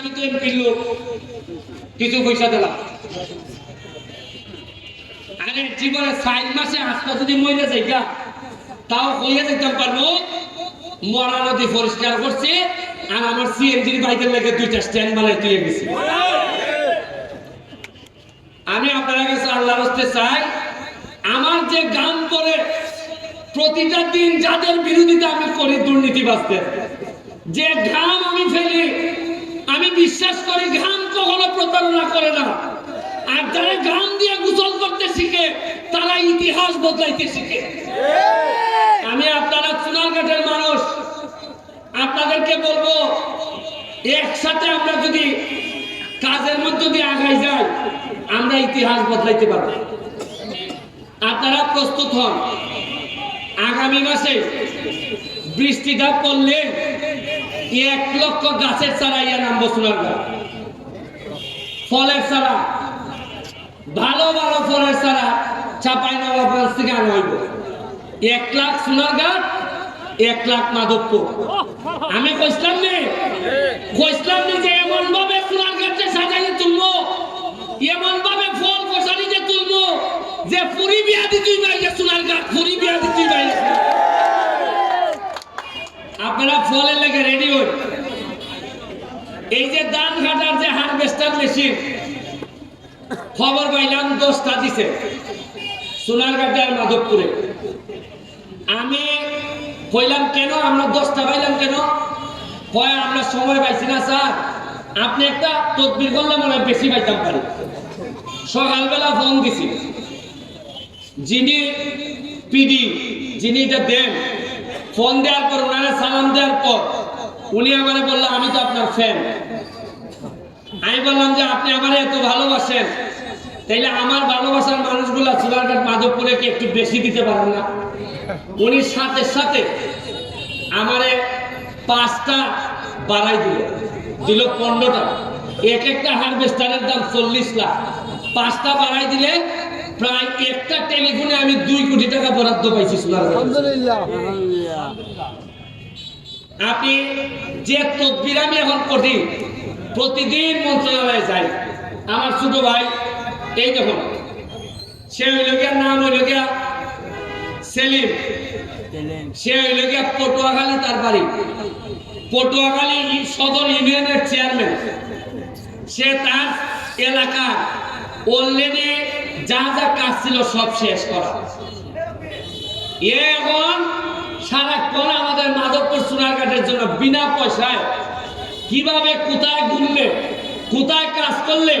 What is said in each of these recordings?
আমি তো এমপির কিছু পয়সা দিলাম। আরে, জীবনে সাইন মাসে আজকে যদি মরে যাই গা, তাও হইয়া যেতাম পারব, মরা নদী পরিষ্কার করছে, আর আমার সিএনজির বাইকের লেগে দুইটা স্ট্যান্ড বানাই তুলে গেছি আমি আপনার কাছে আল্লাহ রস্তে চাই, আমার যে গান করে প্রতিটা দিন যাদের বিরোধিতা আমি করি দুর্নীতিবাজদের, যে ঘাম আমি ফেলি আমি বিশ্বাস করি ঘাম কখনো প্রতারণা করে না। আর যারা ঘাম দিয়ে গোসল করতে শিখে তারা ইতিহাস বদলাইতে শিখে। আমি আপনারা চুনারঘাটের মানুষ। আপনাদেরকে বলব, একসাথে আমরা যদি কাজের মধ্যে দিয়ে আগাই যাই, আমরা ইতিহাস বদলাইতে পারব। আপনারা প্রস্তুত হন। আগামী মাসে বৃষ্টিটা পড়লে এক লক্ষ গাছের চারা ইয়া নামবো সোনারগাঁ ফলের চারা। ভালো ভালো ফলের চারা চাপাই নবাবগঞ্জ থেকে আনা হইব। এক লাখ সোনারগাঁ এক লাখ মাধবপুর। আমি কইসলাম নে কইসলাম নে যে এমন ভাবে সোনারগাঁকে সাজাইয়ে তুলবো এমন ভাবে ফল কষানি যে তুলবো, যে পুরি বিয়া দিতুই বাইরে সোনারগাঁ পুরি বিয়া দিতুই বাইরে আপনারা ফলের লেগে রেডি হন। এই যে ধান কাটার যে হারভেস্টার মেশিন খবর পাইলাম, দশটা দিছে সোনারঘাটে আর মাধবপুরে। আমি কইলাম, কেন আমরা দশটা পাইলাম কেন? কয়, আমরা সময় পাইছি না, স্যার। আপনি একটা তদবির করলে মনে হয় বেশি পাইতাম পারি। সকালবেলা ফোন দিছি। যিনি পিডি যিনি এটা দেন ফোন দেওয়ার পর, ওনারা সালাম দেওয়ার পর, উনি আমারে বলল, আমি তো আপনার ফ্যান আমি বললাম যে, আপনি আমারে এত ভালোবাসেন, তাইলে আমার ভালোবাসার মানুষগুলা চুলারঘাট মাধবপুরে কি একটু বেশি দিতে পারেন না? উনি সাথে সাথে আমারে পাঁচটা বাড়াই দিল। দিল পনেরোটা। এক একটা হারভেস্টারের দাম চল্লিশ লাখ। পাঁচটা বাড়াই দিলে প্রায় একটা টেলিফোনে আমি দুই কোটি টাকা বরাদ্দ পাইছি আলহামদুলিল্লাহ। আপনি যে তদবির আমি এখন করি প্রতিদিন মন্ত্রণালয়ে যাই। আমার ছোট ভাই এই দেখুন সে হইল গিয়া নাম হইল গিয়া সেলিম। সে হইল গিয়া পটুয়াখালী তার বাড়ি। পটুয়াখালী ই- সদর ইউনিয়নের চেয়ারম্যান। সে তার এলাকার অলরেডি যা যা কাজ ছিল সব শেষ করা। এখন সারাক্ষণ আমাদের মাধবপুর সোনারঘাটের জন্য বিনা পয়সায় কীভাবে কোথায় ঘুরলে, কোথায় কাজ করলে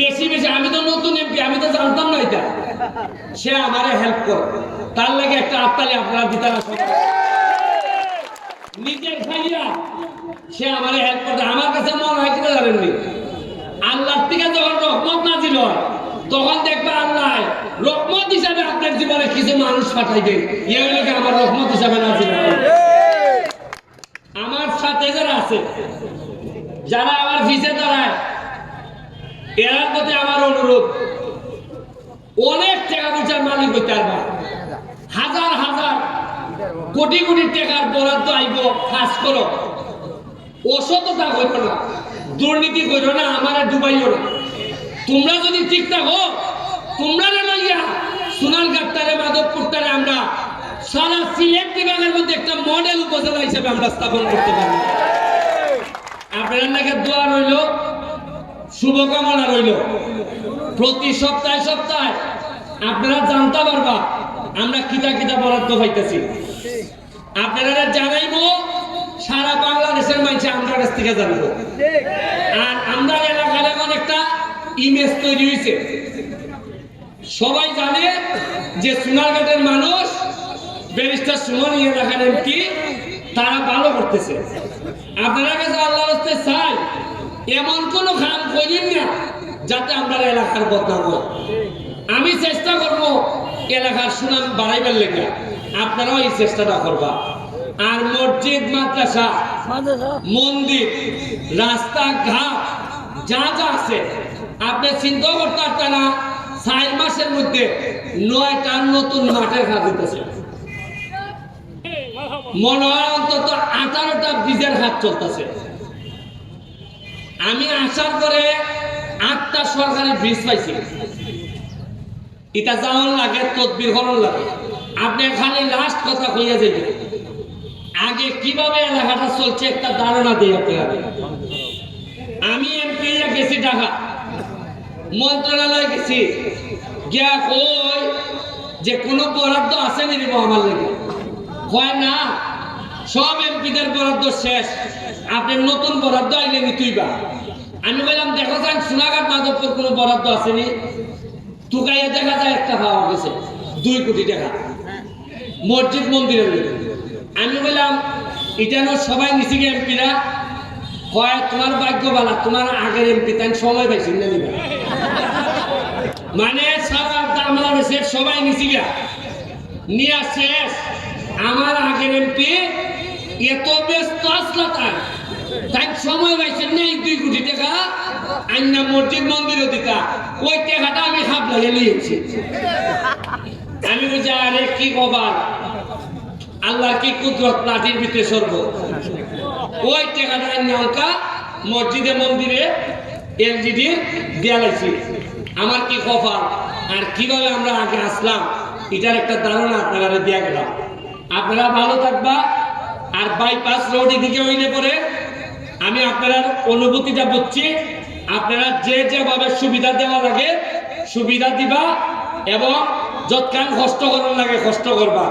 বেশি বেশি, আমি তো নতুন এমপি আমি তো জানতাম না এটা। সে আমারে হেল্প করে। তার লাগে একটা আত্মালি আপনারা দিতে না নিজের ভাইয়া সে আমারে হেল্প করতে, আমার কাছে মনে হয় কিনা জানেননি? আল্লাহ থেকে যখন রহমত নাজিল হয়, তখন দেখবে আল্লাহ রহমত হিসাবে আপনার জীবনে কিছু মানুষ পাঠাইবে। ইয়ে আমার রহমত হিসাবে নাজিল হয়। আমার সাথে যারা আছে, যারা আমার ভিসে দাঁড়ায়, এরার প্রতি আমার অনুরোধ, অনেক টাকা পয়সার মালিক হইতে পারবা। হাজার হাজার কোটি কোটি টাকার বরাদ্দ আইব, কাজ করো। অসততা করো না। দুর্নীতি করো না, আমারে ডুবাইও না। তোমরা যদি ঠিক থাকো, তোমরা না লইয়া সোনার গাট্টারে মাধবপুরটারে আমরা সারা সিলেট বিভাগের মধ্যে একটা মডেল উপজেলা হিসেবে আমরা স্থাপন করতে পারি আপনার নাকি দোয়া রইল, শুভকামনা রইল। প্রতি সপ্তাহে সপ্তাহে আপনারা জানতে পারবা, আমরা কিতা কিতা বরাদ্দ পাইতেছি। আপনারা জানাইবো সারা বাংলাদেশের মানুষ আমরা কাছ থেকে জানব। আর আমরা এলাকার এখন একটা ইমেজ তৈরি হয়েছে। সবাই জানে যে সোনারঘাটের মানুষ, ব্যারিস্টার সুমন এলাকার এমপি, তারা ভালো করতেছে। আপনারা কাছে আল্লাহ রাস্তে চাই, এমন কোনো খান করিন না যাতে আমরা এলাকার বদনাম হয়। আমি চেষ্টা করব এলাকার সুনাম বাড়াইবার লেগে। আপনারাও এই চেষ্টাটা করবা। আর মসজিদ মাদ্রাসা মন্দির রাস্তাঘাট যা যা আছে। আপনি চিন্তা করতে পারতেন না চার মাসের মধ্যে নয়টা নতুন মাঠের কাজ হইতেছে। মনে হয় অন্তত আঠারোটা বীজের হাত চলতেছে। আমি আসার পরে আটটা সরকারি ব্রিজ পাইছি। এটা যাওয়ার লাগে তদবির হরণ লাগে। আপনি খালি লাস্ট কথা কইয়া যাবেন আগে কীভাবে এলাকাটা চলছে একটা ধারণা দিয়ে আপনাকে আমি এমপি গেছি ঢাকা। মন্ত্রণালয়ে গেছি। গিয়া কই যে কোনো বরাদ্দ আছে নি দিব আমার লাগে? হয় না, সব এমপিদের বরাদ্দ শেষ। আপনি নতুন বরাদ্দ আইলে নিতুইবা আমি বললাম দেখা যান সোনাঘাট মাধবপুর কোনো বরাদ্দ আসেনি টুকাইয়া দেখা যায় একটা পাওয়া গেছে, দুই কোটি টাকা। মসজিদ মন্দিরের জন্য। আমি বললাম এটা না সবাই নিচে গিয়ে এমপিরা হয় তোমার ভাগ্য বালা তোমার আগের এমপি, তাই সময় পাইছি, না নিবা? মানে সারা সবাই নিচে গিয়া, নিয়ে শেষ। আমার আগের এমপি এত ব্যস্ত আসলো তার তাই সময় পাইছেন না, এই দুই কোটি টাকা আইনা মসজিদ মন্দিরও দিতা। ওই টাকাটা আমি লাগিয়ে নিয়েছি আমি বলছি, আরে কি কবার? আল্লাহ কি কুদরত লাঠির ভিতরে সর্ব? ওই টাকাটা অঙ্কা মসজিদে, মন্দিরে এলজিডি দেয়ালাইছি। আমার কি কপাল? আর কীভাবে আমরা আগে আসলাম? এটার একটা ধারণা আপনারা দেয়া গেলাম আপনারা ভালো থাকবা, আর বাইপাস রোড এদিকে হইলে পরে আমি আপনার অনুভূতিটা বুঝছি। আপনারা যে যেভাবে সুবিধা দেওয়া লাগে, সুবিধা দিবা এবং যৎকান কষ্ট করার লাগে কষ্ট করবা।